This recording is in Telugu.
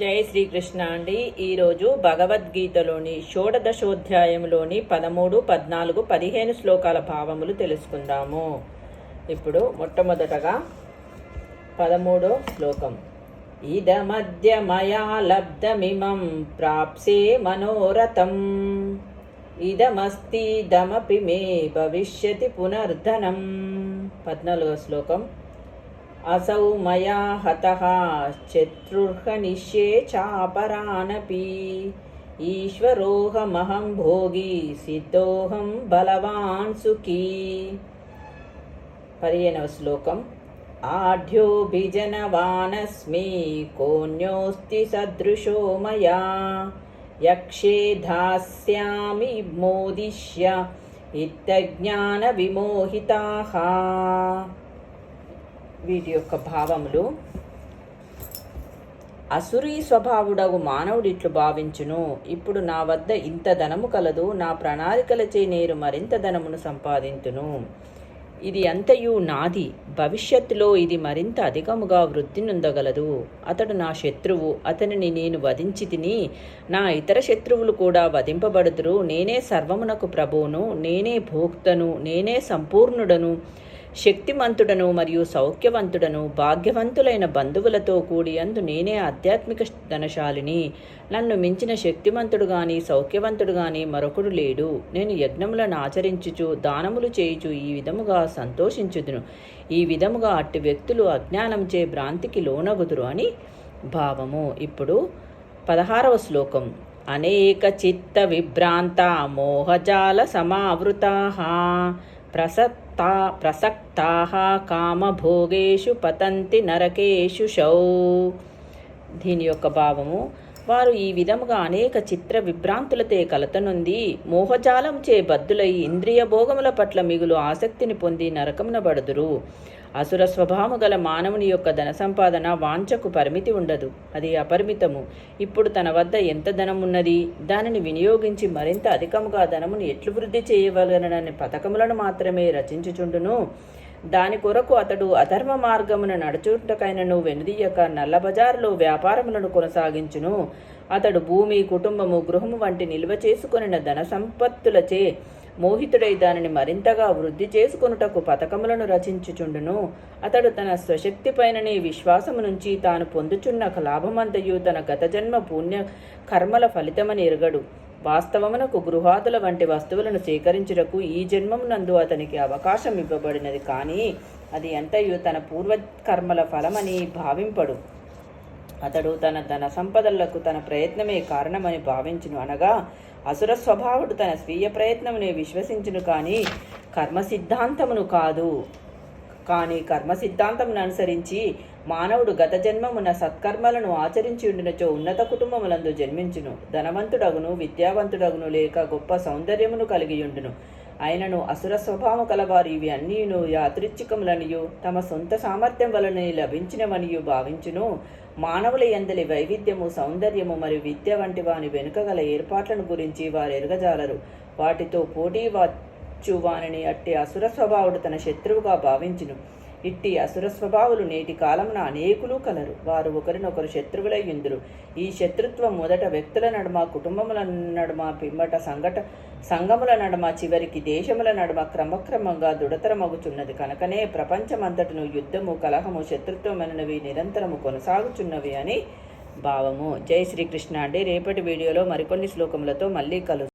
జై శ్రీకృష్ణ అండి. ఈరోజు భగవద్గీతలోని షోడదశోధ్యాయంలోని పదమూడు పద్నాలుగు పదిహేను శ్లోకాల భావములు తెలుసుకుందాము. ఇప్పుడు మొట్టమొదటగా పదమూడో శ్లోకం. ఇదమద్య మయా లబ్ధమిమం ప్రాప్సే మనోరథం. ఇదమస్తిదమపి మే భవిష్యతి పునర్ధనం. పద్నాలుగో శ్లోకం. असौ मया हतः शत्रुर्हनिष्ये चापरानपि ईश्वरोऽहमहं भोगी सिद्धोऽहं बलवान् सुखी పదిహేనవ శ్లోకం ఆఢ్యోభిజనవానస్మి కోన్యోస్తి సదృశో మయా యక్షే దాస్యామి మోదిష్య ఇత్తజ్ఞాన విమోహితాః వీటి యొక్క భావములు. అసురీ స్వభావుడగు మానవుడిట్లు భావించును. ఇప్పుడు నా వద్ద ఇంత ధనము కలదు నా ప్రణాళికలచే నేను మరింత ధనమును సంపాదించును ఇది అంతయు నాది భవిష్యత్తులో ఇది మరింత అధికముగా వృద్ధి నొందగలదు. అతడు నా శత్రువు అతనిని నేను వధించి తిని నా ఇతర శత్రువులు కూడా వధింపబడుదురు. నేనే సర్వమునకు ప్రభువును నేనే భోక్తను నేనే సంపూర్ణుడను. శక్తిమంతుడను మరియు సౌఖ్యవంతుడను భాగ్యవంతులైన బంధువులతో కూడి అందు నేనే ఆధ్యాత్మిక ధనశాలిని. నన్ను మించిన శక్తిమంతుడు గాని సౌఖ్యవంతుడు గాని మరొకడు లేడు. నేను యజ్ఞములను ఆచరించుచు దానములు చేయుచు ఈ విధముగా సంతోషించుదును. ఈ విధముగా అట్టి వ్యక్తులు అజ్ఞానంచే భ్రాంతికి లోనగుదురు అని భావము. ఇప్పుడు పదహారవ శ్లోకం. అనేక చిత్త విభ్రాంత మోహజాల సమావృతా ప్రసక్తా ప్రసక్తా కామభోగేషు పతంతి నరకేషు శౌ దీని యొక్క భావము వారు ఈ విధముగా అనేక చిత్ర విభ్రాంతులతే కలతనుంది మోహజాలంచే బద్దులై ఇంద్రియ భోగముల పట్ల మిగులు ఆసక్తిని పొంది నరకమున బడుదురు అసుర స్వభావము గల మానవుని యొక్క ధన సంపాదన వాంఛకు పరిమితి ఉండదు. అది అపరిమితము. ఇప్పుడు తన వద్ద ఎంత ధనం ఉన్నది? దానిని వినియోగించి మరింత అధికముగా ధనమును ఎట్లు వృద్ధి చేయవలనని పథకములను మాత్రమే రచించుచుండును. దాని కొరకు అతడు అధర్మ మార్గమున నడుచుటకైనను వెనుదీయక నల్లబజారులో వ్యాపారములను కొనసాగించును. అతడు భూమి కుటుంబము గృహము వంటి నిల్వ చేసుకొనిన ధన సంపత్తులచే మోహితుడై దానిని మరింతగా వృద్ధి చేసుకొనుటకు పథకములను రచించుచుండును. అతడు తన స్వశక్తిపైననే విశ్వాసము నుంచి తాను పొందుచున్న లాభమంతయు తన గత జన్మ పుణ్య కర్మల ఫలితమని ఎరగడు. వాస్తవమునకు గృహాదుల వంటి వస్తువులను సేకరించుటకు ఈ జన్మమునందు అతనికి అవకాశం ఇవ్వబడినది. కానీ అది ఎంతయు తన పూర్వకర్మల ఫలమని భావింపడు. అతడు తన ధన సంపదలకు తన ప్రయత్నమే కారణమని భావించును అనగా అసుర స్వభావుడు తన స్వీయ ప్రయత్నమునే విశ్వసించును కానీ కర్మ సిద్ధాంతమును కాదు. కానీ కర్మ సిద్ధాంతమును అనుసరించి మానవుడు గత జన్మమున సత్కర్మలను ఆచరించి ఉండినచో ఉన్నత కుటుంబములందు జన్మించును. ధనవంతుడగును విద్యావంతుడగును లేక గొప్ప సౌందర్యమును కలిగి ఉండును. అయినను అసుర స్వభావం కలవారు ఇవి అన్నీను యాదృచ్ఛికములనియు తమ సొంత సామర్థ్యం వలన లభించినవనియు భావించును. మానవుల ఎందలి వైవిధ్యము సౌందర్యము మరియు విద్య వంటి వాని వెనుక గల ఏర్పాట్లను గురించి వారు ఎరగజాలరు వాటితో పోటీ వచ్చు వానిని అట్టి అసుర స్వభావుడు తన శత్రువుగా భావించును. ఇట్టి అసుర స్వభావులు నేటి కాలమున అనేకులు కలరు. వారు ఒకరినొకరు శత్రువులై ఇందురు ఈ శత్రుత్వం మొదట వ్యక్తుల నడుమ కుటుంబముల నడుమ పిమ్మట సంఘట సంఘముల నడుమ చివరికి దేశముల నడుమ క్రమక్రమంగా దృఢతరమగుచున్నది. కనుకనే ప్రపంచమంతటను యుద్ధము కలహము శత్రుత్వమైనవి నిరంతరము కొనసాగుచున్నవి అని భావము. జై శ్రీకృష్ణ అండి. రేపటి వీడియోలో మరికొన్ని శ్లోకములతో మళ్ళీ కలు